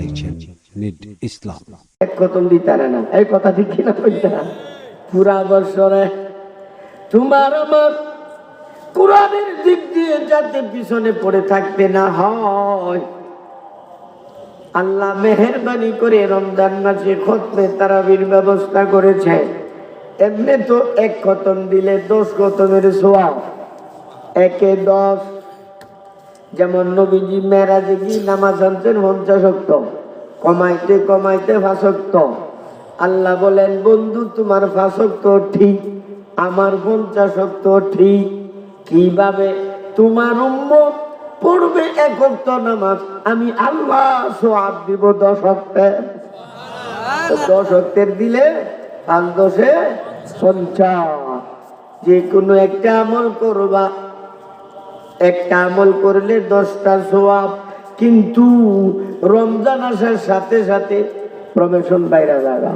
দেখছেন নিড ইসলাম। এক দিতারে না, এই কথা পুরা বছরে তোমার আমার কোরআনের দিক দিয়ে যাতে পিছনে পড়ে থাকতে না হয়। আল্লাহ মেহরবানি করে রমজান মাসে খতমে তারাবির ব্যবস্থা করেছে। এমনি তো এক খতম দিলে দশ খতমের সোয়া একে দশ যেমন নবীজি মেরাজে কি নামাজ আনছেন পঞ্চাশক্ত। কমাইতে কমাইতে ফাঁসক্ত আল্লাহ বলেন বন্ধু তোমার ফাঁসক্ত ঠিক আমার পঞ্চাশক্ত ঠিক। কীভাবে তোমার উম্মত পড়বে একক্ত নামাজ? আমি আল্লাহ সোয়াব দিব দশক্তের দশক্তের দিলে পাঁচ দশে পঞ্চাশ। যে কোনো একটা আমল করবা। একটা আমল করলে দশটা সোয়াব কিন্তু রমজান আসার সাথে সাথে প্রবেশন বাইরে যাগা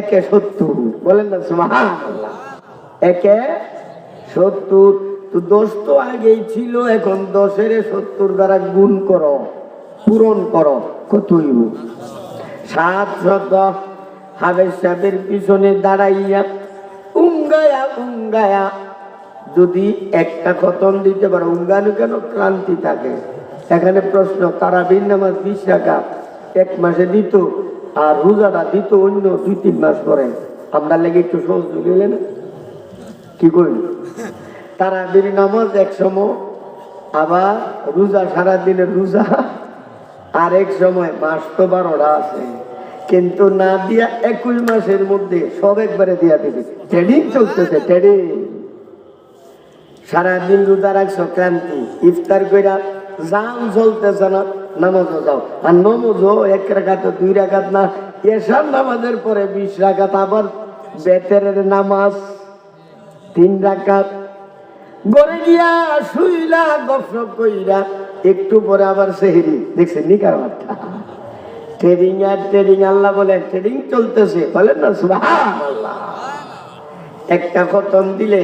একে সত্তর, বলেন না সুবহানাল্লাহ। একে সত্তর। তো দশ তো আগেই ছিল, এখন দশের সত্তর দ্বারা গুণ করো, পূরণ করো কতই সাত শত। হাবের সাহেবের পিছনে দাঁড়াইয়া উঙ্গায়া উঙ্গায়া যদি একটা খতম দিতে পারো, উঙ্গানো কেন ক্লান্তি থাকে? এখানে প্রশ্ন তারা বিন নামাজ বিশ টাকা এক মাসে দিত আর রোজাটা দিত অন্য দুই তিন মাস পরে। আমরা লেগে একটু সহজ দিলে না? কি করি তারা বিন নামাজ এক সময়, আবার রোজা সারা দিনের রোজা, আর এক সময় মাস তো বারোটা আছে। কিন্তু না দিয়া একুশ মাসের মধ্যে সব একবারে দিয়া দিবে। ট্রেডিং চলতেছে ট্রেডিং সারাদিন রোজা রাখছো ক্রান্তি ইফতার কইরা জান চলতেছে না, নামাজও যাও। আর নমজও এক রাখাত দুই রাখাত না এসার নামাজের পরে বিশ রাখাত আবার বেতেরের নামাজ, তিন রাখাত গড়ে গিয়া শুইলা গফরক কইরা, একটু পরে আবার সেহেরি। দেখছেন নি কারবারটা ট্রেডিং আর ট্রেডিং, আল্লাহ বলে ট্রেডিং চলতেছে। বলেন না, সুবহানাল্লাহ। একটা খতম দিলে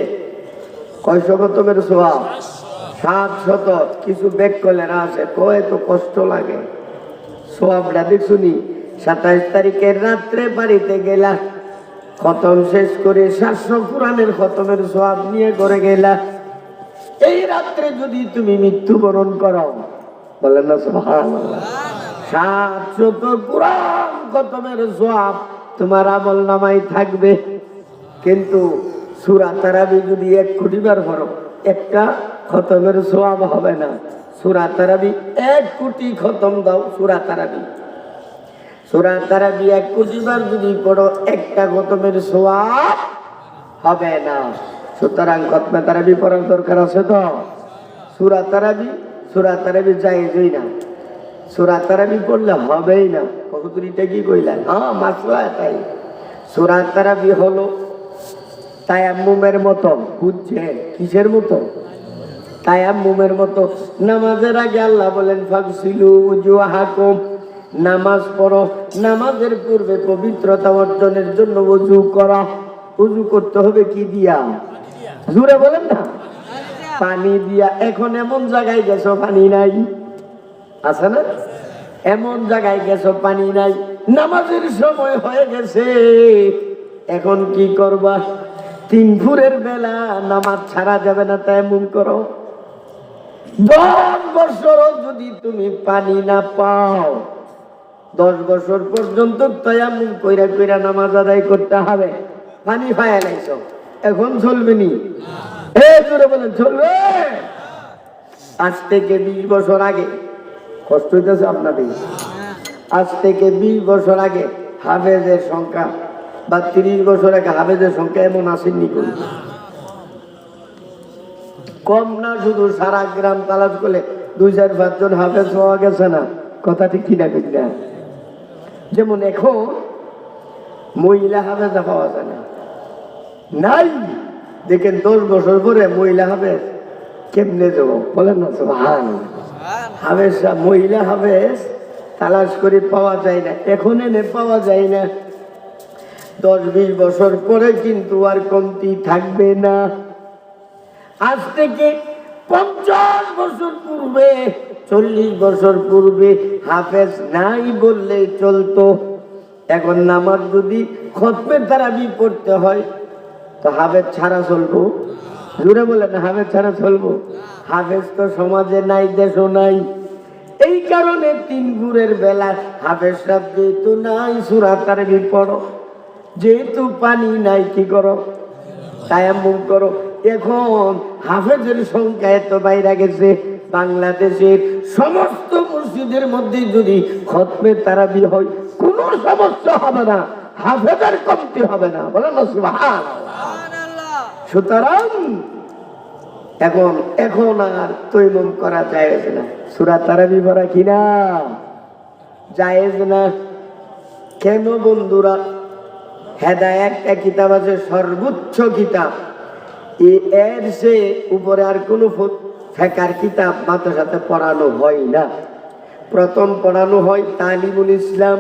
সাত শত কিছু তো কষ্ট লাগে। তারিখের রাত্রে বাড়িতে গেলা। খতম শেষ করে পুরাণের খতমের নিয়ে করে গেলা। রাত্রে যদি তুমি মৃত্যুবরণ করো, বলেন না খতমের সোয়াব তোমার আমল নামাই থাকবে। কিন্তু সুরা তারাবি যদি এক কোটি বার পড়ো, একটা খতমের সোয়াব হবে না। সুরা তারাবি এক কোটি খতম দাও, সুরা তারাবি। সুরা তারাবি এক কোটি বার যদি পড়ো, একটা খতমের সোয়াব হবে না। সুতরাং খতমে তারাবি পড়ার দরকার আছে তো? সুরা তারাবি সুরা তারাবি যাই না। সুরা তারাবি পড়লে হবেই না। কতদিনটা কি কইলেন হ্যাঁ মাসলা তাই। সুরা তারাবি হলো তায়াম্মুমের মতো। বুঝছে? কিসের মতো? তায়াম্মুমের মতো। নামাজের আগে আল্লাহ বলেন, ফাগসিলু উজুহাকুম। নামাজ পড়ো। নামাজের পূর্বে পবিত্রতা অর্জনের জন্য উজু করা। উজু করতে হবে কি দিয়া? জুড়ে বলেন না। পানি দিয়া। এখন এমন জায়গায় গেছো পানি নাই? আছে না? এমন জায়গায় গেছো পানি নাই? নামাজের সময় হয়ে গেছে। এখন কি করবা? তিন ফুরের বেলা নামাজ ছাড়া যাবে না, তাই এমন করো। দশ বছর যদি তুমি পানি না পাও, দশ বছর পর্যন্ত তয়ামুম কইরা কইরা নামাজ আদায় করতে হবে। পানি পায়া লাইছ, এখন চলবে নি? এ জোরে চলবে আজ থেকে বিশ বছর আগে, কষ্ট হইতেছে আপনাদের। আজ থেকে বিশ বছর আগে হাফেজের সংখ্যা বা তিরিশ বছর আগে হাফেজের সংখ্যা এমন আসেননি কোন। কম না শুধু সারা গ্রাম তালাশ করলে দুই চার পাঁচজন হাফেজ পাওয়া গেছে না। কথা ঠিক কিনা ঠিক না। যেমন এখন মহিলা হাফেজা পাওয়া যায় না। নাই। দেখেন দশ বছর পরে মহিলা হাফেজ কেমনে যাব বলেন না ভান হাফেজ মহিলা হাফেজ তালাশ করে পাওয়া যায় না। এখন এনে পাওয়া যায় না। দশ বিশ বছর পরে কিন্তু আর কমতি থাকবে না। আজ থেকে পঞ্চাশ বছর পূর্বে, চল্লিশ বছর পূর্বে হাফেজ নাই বললেই চলতো। এখন নামাজ যদি খতমের তারাবি পড়তে হয়, তো হাফেজ ছাড়া চলবো? জুড়ে বলেন, হাফেজ ছাড়া চলবো? হাফেজ তো সমাজে নাই, দেশও নাই। এই কারণে তিন গুড়ের বেলা হাফেজ সাহেব যেহেতু নাই সুরা তারাবি পড়ো। যেহেতু পানি নাই, কি করো? তায়াম্মুম করো। এখন হাফেজের সংখ্যা এত বাইরে গেছে। বাংলাদেশের সমস্ত মসজিদের মধ্যে যদি খতমে তারাবি হয়, কোনো সমস্যা হবে না। হাফেজের কমতি হবে না। বলে না সুবহান সুতরাং এখন এখন আর তৈমম করা যায় না। সুরা তারাবি পড়া কিনা জায়েজ না। কেন বন্ধুরা? হেদায় একটা কিতাব আছে, সর্বোচ্চ কিতাব। এর সে উপরে আর কোনো ফেকার কিতাব সাথে পড়ানো হয় না। প্রথম পড়ানো হয় তালিমুল ইসলাম,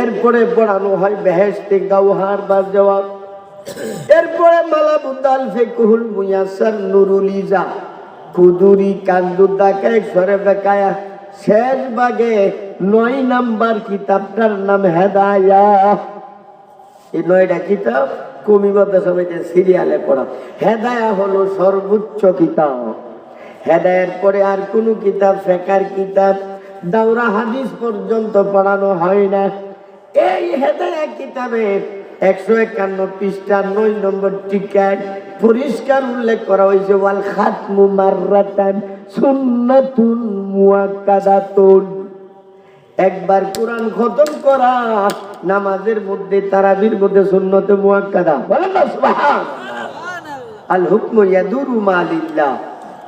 এরপরে পড়ানো হয় বেহেস্তে গাউহার বা জবাব এরপরে মালাবুদ্দাল ফেকুহুল মুয়াসার নুরুল ইজা, কুদুরি কান্দুদ্দাকে সরে বেকায়া, শেষ ভাগে নয় নাম্বার কিতাবটার নাম হেদায়া। এই নয়টা কিতাব কমিবদ্ধ সবাইতে সিরিয়ালে পড়া। হেদায়া হলো সর্বোচ্চ কিতাব। হেদায়ের পরে আর কোনো কিতাব, ফেকার কিতাব, দাওরা হাদিস পর্যন্ত পড়ানো হয় না। এই হেদায়া কিতাবের একশো একান্ন পৃষ্ঠা নয় নম্বর টিকায় পরিষ্কার উল্লেখ করা হয়েছে, ওয়াল খাতমু মাররাতান সুন্নাতুন মুয়াক্কাদাতুন একবার কোরআন খতম করা নামাজের মধ্যে তারাবির মধ্যে সুন্নতে মুয়াক্কাদা। বলেন না সুবহান। আল হুকমু ইয়াদুরু মালিল্লাহ।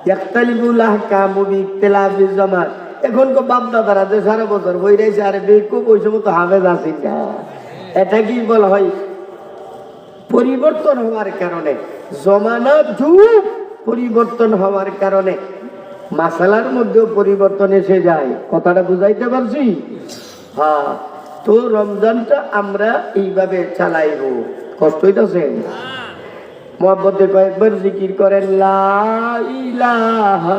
ইয়াখতালিফুল আহকামু বিইখতিলাফি জামান এখন কো বাপ দাদারা যে সারা বছর বই রয়েছে আরে বেকুব ওই সময় তো হাফেজ আছেন না। এটা কি বলা হয়? পরিবর্তন হওয়ার কারণে জমানা যুগ পরিবর্তন হওয়ার কারণে মাসালার মধ্যেও পরিবর্তন এসে যায়। কথাটা বুঝাইতে পারছি? হ্যাঁ। তো রমজানটা আমরা এইভাবে চালাইব। কষ্ট হইতেছে মহব্বতে কয়েকবার জিকির করেন লা ইলাহা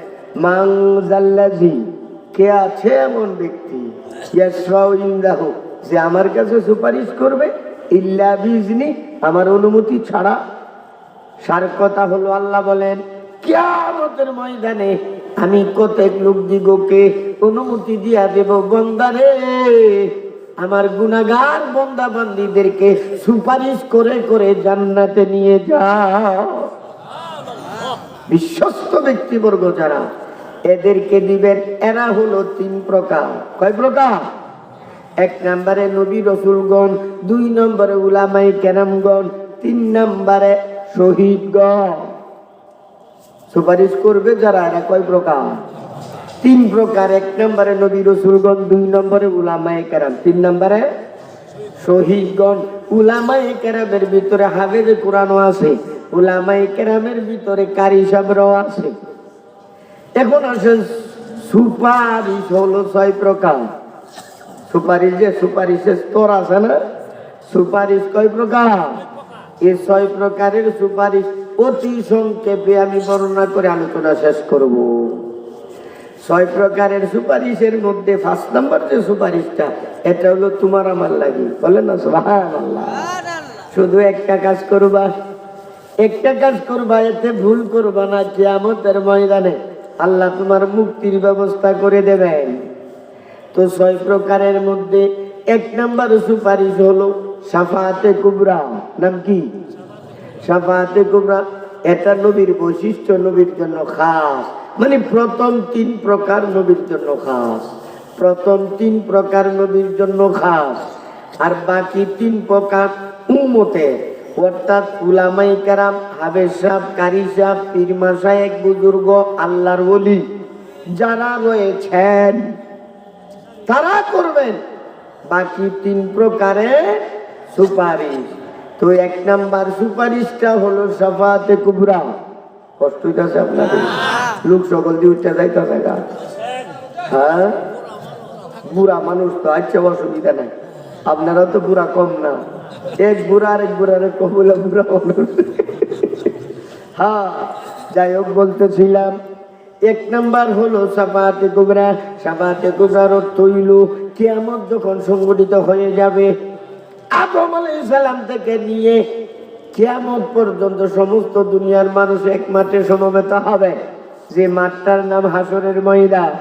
মাং জাল্লাজি, কে আছে এমন ব্যক্তি? ইয়াসফাউ যে আমার কাছে সুপারিশ করবে? ইল্লা বিজনি, আমার অনুমতি ছাড়া। সার কথা হলো আল্লাহ বলেন, কিয়ামতের ময়দানে আমি কতক লোক দিগকে অনুমতি দিয়া দেব বন্দারে। আমার গুনাগার বন্দা বান্দিদেরকে সুপারিশ করে করে জান্নাতে নিয়ে যাও। বিশ্বস্ত ব্যক্তিবর্গ যারা, এদেরকে দিবেন, এরা হলো তিন প্রকার। কয় প্রকার? এক নম্বরে নবী রসুলগণ, দুই নম্বরে উলামাই কেরামগণ, তিন নম্বরে শহীদগণ। সুপারিশ করবে যারা, এরা কয় প্রকার? তিন প্রকার, এক নম্বরে নবী রসুলগণ, দুই নম্বরে উলামাই কেরাম, তিন নম্বরে শহীদগণ উলামাই কেরামের ভিতরে হাফেজ কোরআনও আছে, উলামায়ে কেরামের ভিতরে কারি সাবরাও আছে। এখন আসেন সুপারিশ হলো ছয় প্রকার। সুপারিশ যে সুপারিশের স্তর আছে না? সুপারিশ কয় প্রকার? এই ছয় প্রকারের সুপারিশ অতি সংক্ষেপে আমি বর্ণনা করে আলোচনা শেষ করব। ছয় প্রকারের সুপারিশের মধ্যে ফার্স্ট নাম্বার যে সুপারিশটা এটা হলো তোমার আমার লাগি। বলে না শুধু একটা কাজ করবা একটা কাজ করবা এতে ভুল করবা না কিয়ামতের ময়দানে আল্লাহ তোমার মুক্তির ব্যবস্থা করে দেবেন। তো ছয় প্রকারের মধ্যে এক নাম্বার সুপারিশ হলো সাফাতে কুবরা। নাম কি? সাফাতে কুবরা এটা নবীর বৈশিষ্ট্য নবীর জন্য খাস। মানে প্রথম তিন প্রকার নবীর জন্য খাস। প্রথম তিন প্রকার নবীর জন্য খাস। আর বাকি তিন প্রকার উম্মতের অর্থাৎ উলামাই কারাম হাবের সাহ কারি সাহ পীরমা সাহেব বুজুর্গ, আল্লাহর বলি যারা রয়েছেন, তারা করবেন। বাকি তিন প্রকারের সুপারিশ। তো এক নাম্বার সুপারিশটা হলো সাফাতে কুবরা। কষ্ট হইতেছে আপনাদের? লোক সকল দিয়ে উঠতে যাইতেছে গা হ্যাঁ? বুড়া মানুষ তো আচ্ছা অসুবিধা নাই। আপনারা তো বুড়া কম না। এক বুড়া আর এক বুড়ারে কম বুড়া মানুষ। হ্যাঁ যাই হোক, বলতেছিলাম, এক নাম্বার হলো সাফাতে কুবরা। সাফাতে কুবরার হইল, কিয়ামত যখন সংগঠিত হয়ে যাবে, আদম আলাইহিস সালাম থেকে নিয়ে কিয়ামত পর্যন্ত সমস্ত দুনিয়ার মানুষ এক মাঠে সমবেত হবে। যে মাঠটার নাম হাসরের ময়দান,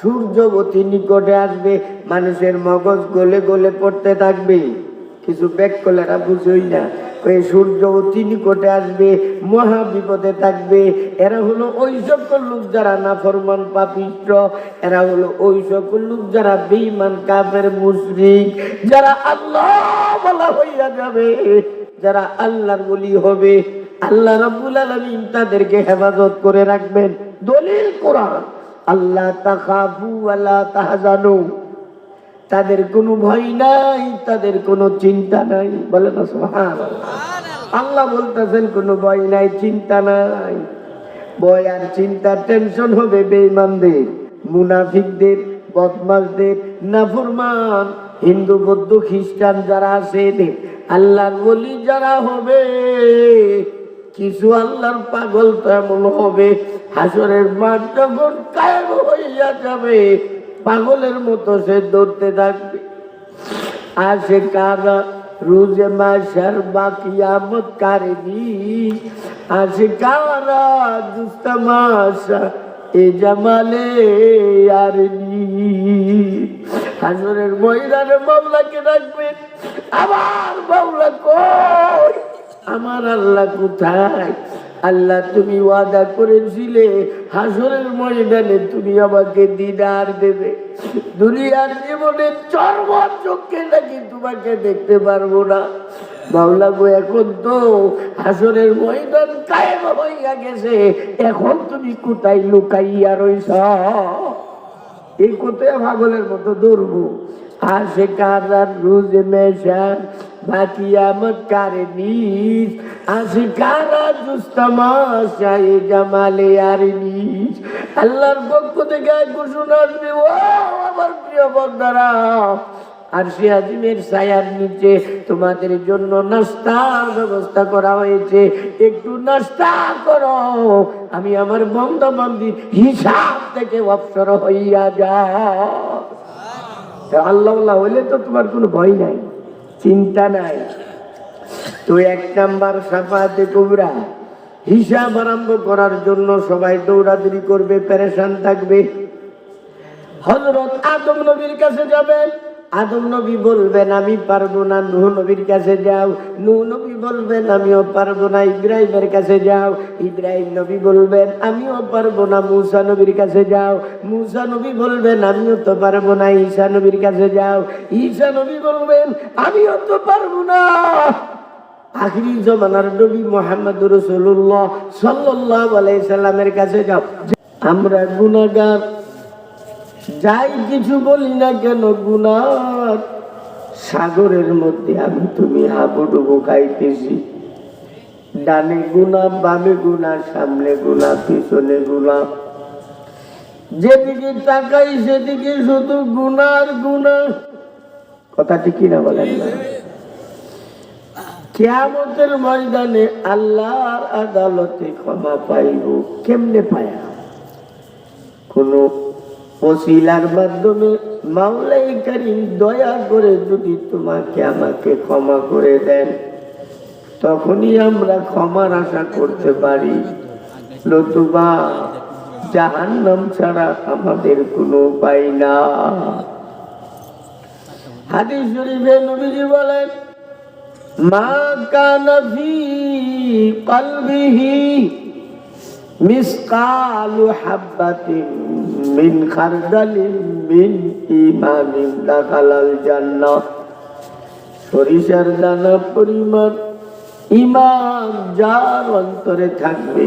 সূর্যবতী নিকটে আসবে, মানুষের মগজ গলে গলে পড়তে থাকবে। কিছু ব্যাক করলেরা বুঝই না ওই সূর্য অতি নিকটে আসবে, মহা বিপদে থাকবে। এরা হলো ওই সকল লোক যারা নাফরমান পাপিষ্ট, এরা হলো ওই সকল লোক যারা বেঈমান, কাফের, মুশরিক, যারা আল্লাহ বলা হইয়া যাবে, যারা আল্লাহর বলি হবে। আল্লাহ রাব্বুল আলামিন তাদেরকে হেফাজত করে রাখবেন। দলিল কোরআন। আল্লাহ তাখাফু আল্লাহ তাহজানু। তাদের কোনো ভয় নাই, তাদের কোনো চিন্তা নাই। বলে না সুবহান আল্লাহ বলতেছেন, কোনো ভয় নাই, চিন্তা নাই। ভয় আর চিন্তা টেনশন হবে বেঈমানদের, মুনাফিকদের বদমাসদের নাফরমান, হিন্দু, বৌদ্ধ, খ্রিস্টান যারা আছে এদের আল্লাহর বলি যারা হবে কিছু আল্লাহর পাগল তো এমন হবে, হাসরের মাঠ যখন কায়েম হইয়া যাবে, পাগলের মতো সে দৌড়তে থাকবে। আর সে কারা রুজে মাসার বাকিয়ামত কারেনি আর সে কারা দুস্তা মাসা এ জামালে আর হাজরের মহিলার মামলাকে রাখবেন আবার মামলা কই? আমার আল্লাহ কোথায়? আল্লাহ, তুমি ওয়াদা করেছিলে, হাসরের ময়দানে তুমি আমাকে দিদার দেবে। দুনিয়ার জীবনে চর্ম চোখে নাকি তোমাকে দেখতে পারব না। মাওলা গো, এখন তো হাসরের ময়দান কায়েম হইয়া গেছে। এখন তুমি কোথায় লুকাইয়া রইছ? এই কোথায় পাগলের মতো দৌড়বো? কারার রুজ মেশান বাকিয়ামত কারে নিজ। আসি কারা দুস্তামাশা এ জামালে আর নিজ। আল্লাহর পক্ষ থেকে ঘোষণা আসবে, ও আমার প্রিয় বন্ধারা, আর সে আজিমের ছায়ার নিচে তোমাদের জন্য নাস্তার ব্যবস্থা করা হয়েছে। একটু নাস্তা করো। আমি আমার বন্ধু বান্ধব হিসাব থেকে অবসর হইয়া যা আল্লাহ হইলে তো তোমার কোনো ভয় নাই। চিন্তা নাই। তো এক নাম্বার সাফাতে কুবরা। হিসাব আরম্ভ করার জন্য সবাই দৌড়াদৌড়ি করবে প্যারেশান থাকবে। হজরত আদম নবীর কাছে যাবেন। আদম নবী বলবেন, আমি পারব না। নুহ নবীর কাছে যাও। নুহ নবী বলবেন, আমিও পারব না। ইব্রাহিমের কাছে যাও। ইব্রাহিম নবী বলবেন, আমিও পারব না। মুসা নবীর কাছে যাও। মুসা নবী বলবেন, আমিও তো পারব না। ঈসা নবীর কাছে যাও। ঈসা নবী বলবেন, আমিও তো পারব না। আখিরি জমানার নবী মোহাম্মদ রসুল্লাহ সাল্লাহ আলাইসাল্লামের কাছে যাও। আমরা গুনাগার যাই কিছু বলি না কেন গুনার সাগরের মধ্যে আমি তুমি হাবুডুবু খাইতেছি ডানে গুনা বামে গুনা সামনে গুনা পিছনে গুনা যেদিকে তাকাই সেদিকে শুধু গুনার গুনা কথাটি কিনা বলেন না? কেয়ামতের ময়দানে আল্লাহর আদালতে ক্ষমা পাইব, কেমনে পায়া? কোনো ওসিলার মাধ্যমে মাওলাই করিম দয়া করে যদি তোমাকে আমাকে ক্ষমা করে দেন, তখনই আমরা ক্ষমার আশা করতে পারি। নতুবা জাহান্নাম ছাড়া আমাদের কোনো উপায় না। হাদিস শরীফে নবীজি বলেন, মা কানা ফি কলবিহি মিসকালু হাব্বাতিন মিন খারদালিন মিন ইমানিন দাখালাল জান্নাহ। সরিষার দানা পরিমাণ ইমান যার অন্তরে থাকবে।